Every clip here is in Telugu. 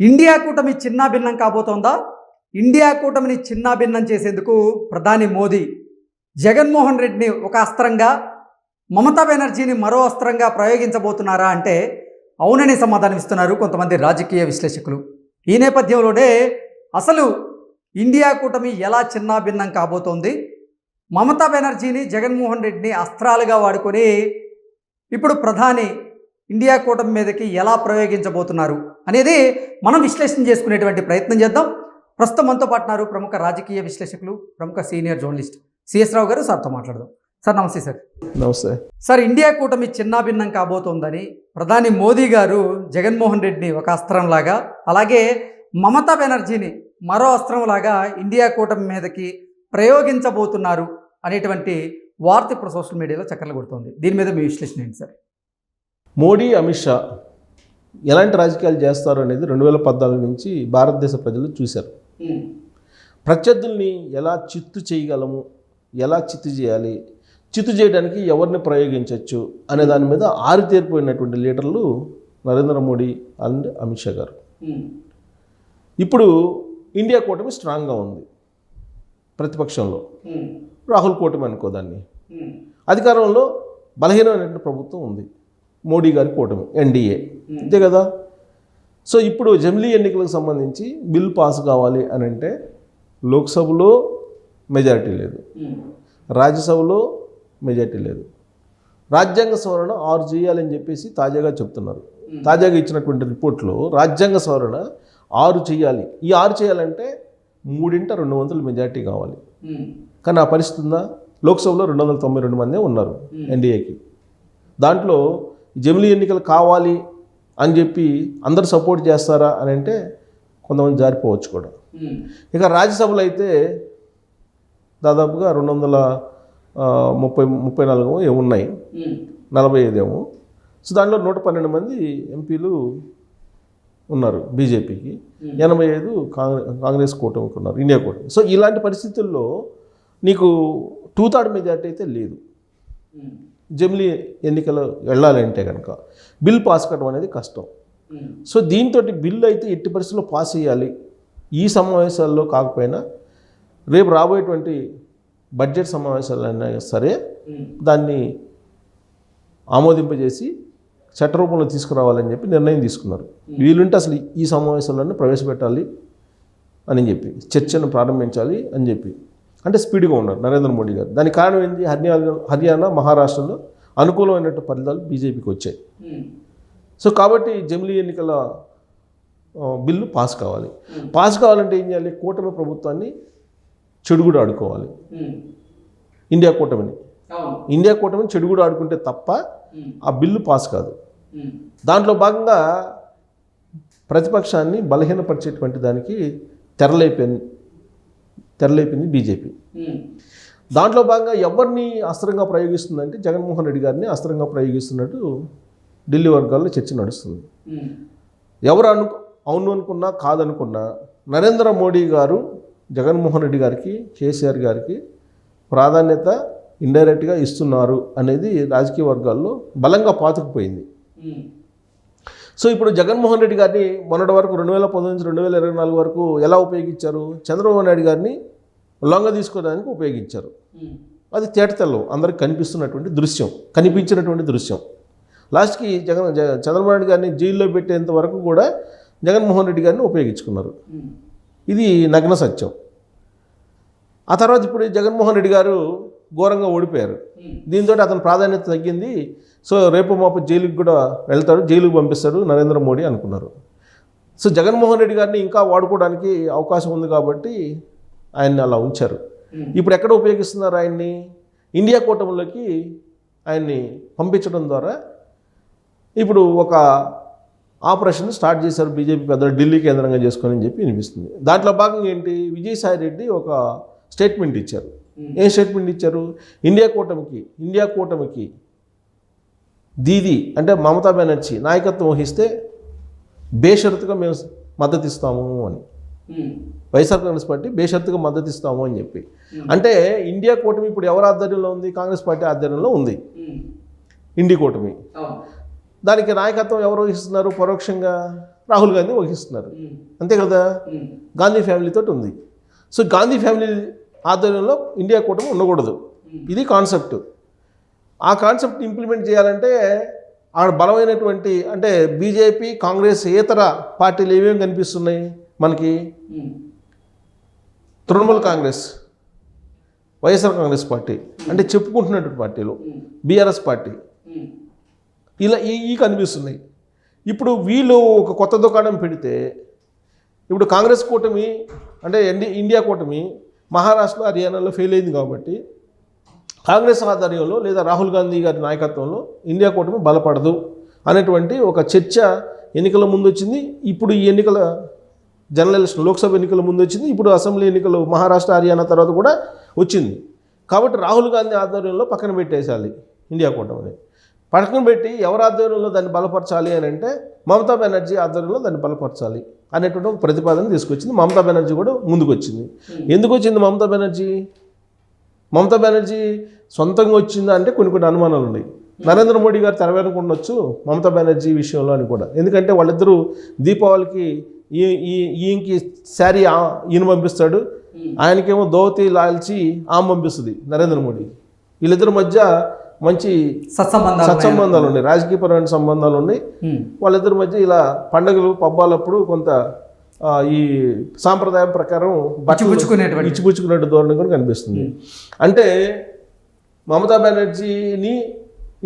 ఇండియా కూటమి చిన్నాభిన్నం కాబోతోందా? ఇండియా కూటమిని చిన్నాభిన్నం చేసేందుకు ప్రధాని మోదీ జగన్మోహన్ రెడ్డిని ఒక అస్త్రంగా మమతా బెనర్జీని మరో అస్త్రంగా ప్రయోగించబోతున్నారా అంటే అవునని సమాధానం ఇస్తున్నారు కొంతమంది రాజకీయ విశ్లేషకులు. ఈ నేపథ్యంలోనే అసలు ఇండియా కూటమి ఎలా చిన్నాభిన్నం కాబోతోంది? మమతా బెనర్జీని జగన్మోహన్ రెడ్డిని అస్త్రాలుగా వాడుకొని ఇప్పుడు ప్రధాని ఇండియా కూటమి మీదకి ఎలా ప్రయోగించబోతున్నారు? అనేది మనం విశ్లేషణ చేసుకునేటువంటి ప్రయత్నం చేద్దాం. ప్రస్తుతం మనతో పాటున్నారు ప్రముఖ రాజకీయ విశ్లేషకులు ప్రముఖ సీనియర్ జర్నలిస్ట్ సిఎస్ రావు గారు. సార్తో మాట్లాడదాం. సార్ నమస్తే సార్. నమస్తే. సార్ ఇండియా కూటమి చిన్నాభిన్నం కాబోతోందని ప్రధాని మోదీ గారు జగన్మోహన్ రెడ్డిని ఒక అస్త్రంలాగా అలాగే మమతా బెనర్జీని మరో అస్త్రంలాగా ఇండియా కూటమి మీదకి ప్రయోగించబోతున్నారు అనేటువంటి వార్త ఇప్పుడు సోషల్ మీడియాలో చక్కర్లు కొడుతోంది. దీని మీద మీ విశ్లేషణ ఏంటి సార్? మోడీ అమిత్ షా ఎలాంటి రాజకీయాలు చేస్తారు అనేది రెండు వేల పద్నాలుగు నుంచి భారతదేశ ప్రజలు చూశారు. ప్రత్యర్థుల్ని ఎలా చిత్తు చేయగలము? ఎలా చిత్తు చేయాలి? చిత్తు చేయడానికి ఎవరిని ప్రయోగించవచ్చు అనే దాని మీద ఆరితేరిపోయినటువంటి లీడర్లు నరేంద్ర మోడీ అండ్ అమిత్ షా గారు. ఇప్పుడు ఇండియా కూటమి స్ట్రాంగ్గా ఉంది ప్రతిపక్షంలో. రాహుల్ కూటమి అనుకో దాన్ని. అధికారంలో బలహీనమైనటువంటి ప్రభుత్వం ఉంది. మోడీ గారి కూటమి ఎన్డీఏ. అంతే కదా? సో ఇప్పుడు జమిలీ ఎన్నికలకు సంబంధించి బిల్ పాస్ కావాలి అని అంటే లోక్సభలో మెజారిటీ లేదు. రాజ్యసభలో మెజారిటీ లేదు. రాజ్యాంగ సవరణ ఆరు చేయాలని చెప్పేసి తాజాగా చెప్తున్నారు. తాజాగా ఇచ్చినటువంటి రిపోర్ట్లో రాజ్యాంగ సవరణ ఆరు చేయాలి. ఈ ఆరు చేయాలంటే మూడింట రెండు వందల మెజారిటీ కావాలి. కానీ ఆ పరిస్థితి ఉందా? లోక్సభలో రెండు వందల తొంభై రెండు మందే ఉన్నారు ఎన్డీఏకి. దాంట్లో జమిలీ ఎన్నికలు కావాలి అని చెప్పి అందరు సపోర్ట్ చేస్తారా అని అంటే కొంతమంది జారిపోవచ్చు కూడా. ఇక రాజ్యసభలో అయితే దాదాపుగా రెండు వందల ముప్పై ముప్పై నాలుగు ఏమో ఉన్నాయి. నలభై ఐదు ఏమో సో దాంట్లో నూట పన్నెండు మంది ఎంపీలు ఉన్నారు బీజేపీకి. ఎనభై ఐదు కాంగ్రెస్ కాంగ్రెస్ కూటమికి ఉన్నారు ఇండియా కూటమి. సో ఇలాంటి పరిస్థితుల్లో నీకు టూ థర్డ్ మెజార్టీ అయితే లేదు. జమిలీ ఎన్నికలు వెళ్ళాలంటే కనుక బిల్ పాస్ కావడం అనేది కష్టం. సో దీంతో బిల్ అయితే ఎట్టి పరిస్థితుల్లో పాస్ చేయాలి. ఈ సమావేశాల్లో కాకపోయినా రేపు రాబోయేటువంటి బడ్జెట్ సమావేశాలైనా సరే దాన్ని ఆమోదింపజేసి చట్టరూపంలో తీసుకురావాలని చెప్పి నిర్ణయం తీసుకున్నారు. వీలుంటే అసలు ఈ సమావేశాలను ప్రవేశపెట్టాలి అని చెప్పి చర్చను ప్రారంభించాలి అని చెప్పి. అంటే స్పీడ్గా ఉన్నారు నరేంద్ర మోడీ గారు. దానికి కారణం ఏంటి హర్యానా హర్యానా మహారాష్ట్రలో అనుకూలమైనట్టు ఫలితాలు బీజేపీకి వచ్చాయి. సో కాబట్టి జమిలీ ఎన్నికల బిల్లు పాస్ కావాలి. పాస్ కావాలంటే ఏం చేయాలి? కూటమి ప్రభుత్వాన్ని చెడుగుడు ఆడుకోవాలి. ఇండియా కూటమిని. ఇండియా కూటమిని చెడుగుడు ఆడుకుంటే తప్ప ఆ బిల్లు పాస్ కాదు. దాంట్లో భాగంగా ప్రతిపక్షాన్ని బలహీనపరిచేటువంటి దానికి తెరలేపింది తెరలేపింది బీజేపీ. దాంట్లో భాగంగా ఎవరిని అస్త్రంగా ప్రయోగిస్తుందంటే జగన్మోహన్ రెడ్డి గారిని అస్త్రంగా ప్రయోగిస్తున్నట్టు ఢిల్లీ వర్గాల్లో చర్చ నడుస్తుంది. ఎవరు అను అవును అనుకున్నా కాదనుకున్నా నరేంద్ర మోడీ గారు జగన్మోహన్ రెడ్డి గారికి కేసీఆర్ గారికి ప్రాధాన్యత ఇండైరెక్ట్గా ఇస్తున్నారు అనేది రాజకీయ వర్గాల్లో బలంగా పాతుకుపోయింది. సో ఇప్పుడు జగన్మోహన్ రెడ్డి గారిని మొన్నటి వరకు రెండు వేల పంతొమ్మిది నుంచి రెండు వేల ఇరవై నాలుగు వరకు ఎలా ఉపయోగించారు? చంద్రబాబు నాయుడు గారిని లొంగ తీసుకోవడానికి ఉపయోగించారు. అది తేటతెల్లం అందరికి కనిపిస్తున్నటువంటి దృశ్యం కనిపించినటువంటి దృశ్యం. లాస్ట్కి జగన్ జ- చంద్రబాబు నాయుడు గారిని జైల్లో పెట్టేంత వరకు కూడా జగన్మోహన్ రెడ్డి గారిని ఉపయోగించుకున్నారు. ఇది నగ్న సత్యం. ఆ తర్వాత ఇప్పుడు జగన్మోహన్ రెడ్డి గారు ఘోరంగా ఓడిపోయారు. దీంతో అతని ప్రాధాన్యత తగ్గింది. సో రేపు మాపు జైలుకి కూడా వెళ్తాడు జైలుకి పంపిస్తాడు నరేంద్ర మోడీ అనుకున్నారు. సో జగన్మోహన్ రెడ్డి గారిని ఇంకా వాడుకోవడానికి అవకాశం ఉంది కాబట్టి ఆయన్ని అలా ఉంచారు. ఇప్పుడు ఎక్కడ ఉపయోగిస్తున్నారు ఆయన్ని? ఇండియా కూటమిలోకి ఆయన్ని పంపించడం ద్వారా ఇప్పుడు ఒక ఆపరేషన్ స్టార్ట్ చేశారు బీజేపీ పెద్దలు ఢిల్లీ కేంద్రంగా చేసుకొని అని చెప్పి వినిపిస్తుంది. దాంట్లో భాగంగా ఏంటి? విజయసాయి రెడ్డి ఒక స్టేట్మెంట్ ఇచ్చారు. ఏం స్టేట్మెంట్ ఇచ్చారు? ఇండియా కూటమికి ఇండియా కూటమికి దీది అంటే మమతా బెనర్జీ నాయకత్వం వహిస్తే బేషరతుగా మేము మద్దతు ఇస్తాము అని. వైఎస్ఆర్ కాంగ్రెస్ పార్టీ బేషరతుగా మద్దతు ఇస్తాము అని చెప్పి. అంటే ఇండియా కూటమి ఇప్పుడు ఎవరి ఆధ్వర్యంలో ఉంది? కాంగ్రెస్ పార్టీ ఆధ్వర్యంలో ఉంది. ఇండి కూటమి. దానికి నాయకత్వం ఎవరు వహిస్తున్నారు? పరోక్షంగా రాహుల్ గాంధీ వహిస్తున్నారు. అంతే కదా? గాంధీ ఫ్యామిలీతో ఉంది. సో గాంధీ ఫ్యామిలీ ఆధ్వర్యంలో ఇండియా కూటమి ఉండకూడదు. ఇది కాన్సెప్ట్. ఆ కాన్సెప్ట్ ఇంప్లిమెంట్ చేయాలంటే ఆడ బలమైనటువంటి అంటే బీజేపీ కాంగ్రెస్ ఇతర పార్టీలు ఏమేమి కనిపిస్తున్నాయి? మనకి తృణమూల్ కాంగ్రెస్ వైఎస్ఆర్ కాంగ్రెస్ పార్టీ అంటే చెప్పుకుంటున్నటువంటి పార్టీలు బీఆర్ఎస్ పార్టీ. ఇలా ఈ ఈ కనిపిస్తున్నాయి. ఇప్పుడు వీళ్ళు ఒక కొత్త దుకాణం పెడితే ఇప్పుడు కాంగ్రెస్ కూటమి అంటే ఇండి ఇండియా కూటమి మహారాష్ట్ర హర్యానాలో ఫెయిల్ అయింది కాబట్టి కాంగ్రెస్ ఆధ్వర్యంలో లేదా రాహుల్ గాంధీ గారి నాయకత్వంలో ఇండియా కూటమి బలపడదు అనేటువంటి ఒక చర్చ ఎన్నికల ముందు వచ్చింది. ఇప్పుడు ఈ ఎన్నికల జనరల్ ఎలక్షన్ లోక్సభ ఎన్నికల ముందు వచ్చింది ఇప్పుడు అసెంబ్లీ ఎన్నికలు మహారాష్ట్ర హర్యానా తర్వాత కూడా వచ్చింది. కాబట్టి రాహుల్ గాంధీ ఆధ్వర్యంలో పక్కన పెట్టేసాలి ఇండియా కూటమిని. పక్కన పెట్టి ఎవరి ఆధ్వర్యంలో దాన్ని బలపరచాలి అని అంటే మమతా బెనర్జీ ఆధ్వర్యంలో దాన్ని బలపరచాలి అనేటువంటి ఒక ప్రతిపాదన తీసుకొచ్చింది. మమతా బెనర్జీ కూడా ముందుకొచ్చింది ఎందుకు వచ్చింది మమతా బెనర్జీ? మమతా బెనర్జీ సొంతంగా వచ్చిందా అంటే కొన్ని కొన్ని అనుమానాలు ఉన్నాయి. నరేంద్ర మోడీ గారు తెరవేనుకు ఉండొచ్చు మమతా బెనర్జీ విషయంలో అని కూడా. ఎందుకంటే వాళ్ళిద్దరూ దీపావళికి ఈ ఈయనకి శారీ ఈయన పంపిస్తాడు. ఆయనకేమో ధోతి లాల్చి ఆమె పంపిస్తుంది నరేంద్ర మోడీ. వీళ్ళిద్దరి మధ్య మంచి సత్సంబంధాలు సత్సంబంధాలు ఉన్నాయి. రాజకీయపరమైన సంబంధాలు ఉన్నాయి. వాళ్ళిద్దరి మధ్య ఇలా పండుగలు పబ్బాలప్పుడు కొంత ఈ సాంప్రదాయం ప్రకారం బట్టలు ఇచ్చిపుచ్చుకునేటువంటి. ఇచ్చిపుచ్చుకునేట్టు ధోరణి కూడా కనిపిస్తుంది. అంటే మమతా బెనర్జీని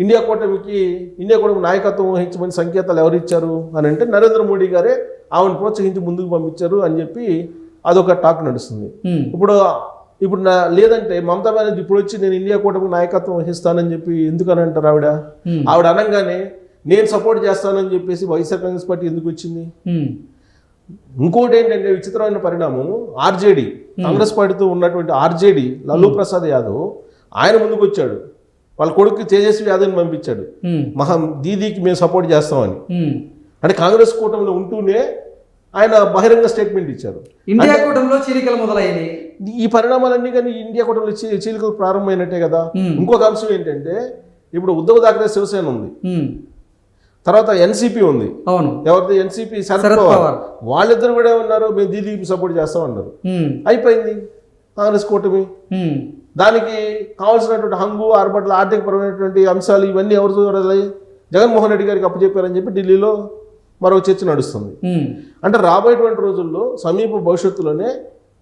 ఇండియా కూటమికి ఇండియా కూటమి నాయకత్వం వహించమని సంకేతాలు ఎవరు ఇచ్చారు అని అంటే నరేంద్ర మోడీ గారే ఆమెను ప్రోత్సహించి ముందుకు పంపించారు అని చెప్పి అదొక టాక్ నడుస్తుంది. ఇప్పుడు ఇప్పుడు నా లేదంటే మమతా బెనర్జీ ఇప్పుడు వచ్చి నేను ఇండియా కూటమికి నాయకత్వం వహిస్తానని చెప్పి ఎందుకు అని అంటారు ఆవిడ. ఆవిడ అనగానే నేను సపోర్ట్ చేస్తానని చెప్పేసి వైఎస్ఆర్ కాంగ్రెస్ పార్టీ ఎందుకు వచ్చింది. ఇంకోటి ఏంటంటే విచిత్రమైన పరిణామం ఆర్జేడి కాంగ్రెస్ పార్టీతో ఉన్నటువంటి ఆర్జేడి లల్లూ ప్రసాద్ యాదవ్ ఆయన ముందుకు వచ్చాడు వాళ్ళ కొడుకు తేజస్వి యాదవ్ని పంపించాడు. మహా దీదీకి మేము సపోర్ట్ చేస్తామని. అంటే కాంగ్రెస్ కూటమిలో ఉంటూనే ఆయన బహిరంగ స్టేట్మెంట్ ఇచ్చారు. ఇండియా కూటమిలో చీలికలు మొదలయ్యాయి. ఈ పరిణామాలన్నీ కానీ ఇండియా కూటమిలో చీలికలు ప్రారంభమైనట్టే కదా. ఇంకొక అంశం ఏంటంటే ఇప్పుడు ఉద్ధవ్ థాకరే శివసేన ఉంది. తర్వాత ఎన్సీపీ ఉంది. అవును. ఎవరిది? ఎన్సీపీ శరద్ పవార్. వాళ్ళిద్దరు కూడా ఉన్నారు మేము దీదీకి సపోర్ట్ చేస్తాం అన్నారు. ఉమ్. అయిపోయింది కాంగ్రెస్ కూటమి. దానికి కావాల్సినటువంటి హంగు ఆర్బట్ల ఆర్థికపరమైనటువంటి అంశాలు ఇవన్నీ ఎవరు చూడాలి జగన్మోహన్ రెడ్డి గారికి అప్పచెప్పారని చెప్పి ఢిల్లీలో మరో చర్చ నడుస్తుంది. అంటే రాబోయేటువంటి రోజుల్లో సమీప భవిష్యత్తులోనే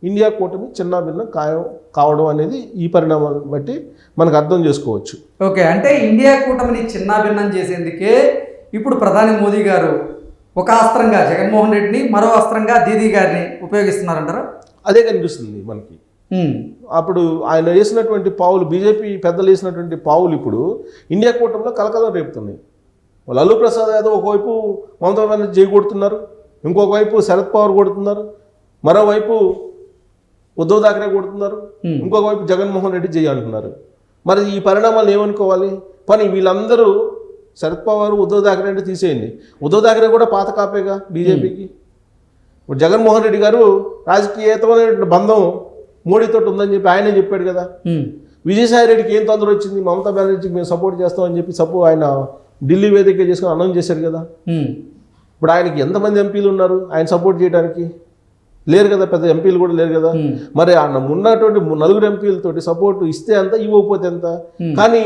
ఇండియా కూటమి చిన్న భిన్న ఖాయం కావడం అనేది ఈ పరిణామాలను బట్టి మనకు అర్థం చేసుకోవచ్చు. ఓకే అంటే ఇండియా కూటమిని చిన్నాభిన్నం చేసేందుకే ఇప్పుడు ప్రధాని మోదీ గారు ఒక అస్త్రంగా జగన్మోహన్ రెడ్డిని మరో అస్త్రంగా దీదీ గారిని ఉపయోగిస్తున్నారంటారా? అదే కనిపిస్తుంది మనకి. అప్పుడు ఆయన వేసినటువంటి పావులు బీజేపీ పెద్దలు వేసినటువంటి పావులు ఇప్పుడు ఇండియా కూటమిలో కలకలం రేపుతున్నాయి. లల్లూ ప్రసాద్ యాదవ్ ఒకవైపు మమతా బెనర్జీ జై కొడుతున్నారు ఇంకొక వైపు శరద్ పవార్ కొడుతున్నారు మరోవైపు ఉద్ధవ్ థాకరే కొడుతున్నారు. ఇంకొక వైపు జగన్మోహన్ రెడ్డి జై అంటున్నారు. మరి ఈ పరిణామాలు ఏమనుకోవాలి? పని వీళ్ళందరూ శరద్ పవార్ ఉద్ధవ్ థాకరే అంటే తీసేయండి. ఉద్ధవ్ థాకరే కూడా పాత కాపేగా బీజేపీకి. ఇప్పుడు జగన్మోహన్ రెడ్డి గారు రాజకీయేతమైన బంధం మోడీతో ఉందని చెప్పి ఆయనే చెప్పాడు కదా. విజయసాయి రెడ్డికి ఏం తొందర వచ్చింది మమతా బెనర్జీకి మేము సపోర్ట్ చేస్తామని చెప్పి సపో ఆయన ఢిల్లీ వేదిక చేసుకుని అనౌన్స్ చేశారు కదా. ఇప్పుడు ఆయనకి ఎంతమంది ఎంపీలు ఉన్నారు ఆయన సపోర్ట్ చేయడానికి లేరు కదా పెద్ద ఎంపీలు కూడా లేరు కదా. మరి ఆయన ఉన్నటువంటి నలుగురు ఎంపీలతోటి సపోర్ట్ ఇస్తే ఎంత ఇవ్వకపోతే ఎంత. కానీ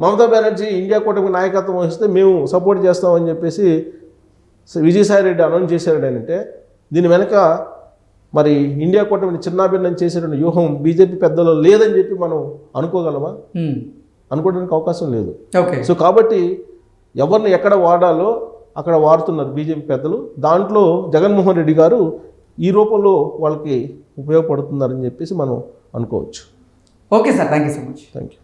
మమతా బెనర్జీ ఇండియా కూటమి నాయకత్వం వహిస్తే మేము సపోర్ట్ చేస్తామని చెప్పేసి విజయసాయి రెడ్డి అనౌన్స్ చేశాడు అంటే దీని వెనక మరి ఇండియా కూటమిని చిన్నాభిన్నం చేసేటువంటి వ్యూహం బీజేపీ పెద్దలో లేదని చెప్పి మనం అనుకోగలమా. అనుకోవడానికి అవకాశం లేదు. ఓకే. సో కాబట్టి ఎవరిని ఎక్కడ వాడాలో అక్కడ వాడుతున్నారు బీజేపీ పెద్దలు. దాంట్లో జగన్మోహన్ రెడ్డి గారు ఈ రూపంలో వాళ్ళకి ఉపయోగపడుతున్నారని చెప్పేసి మనం అనుకోవచ్చు. Okay sir. Thank you so much. Thank you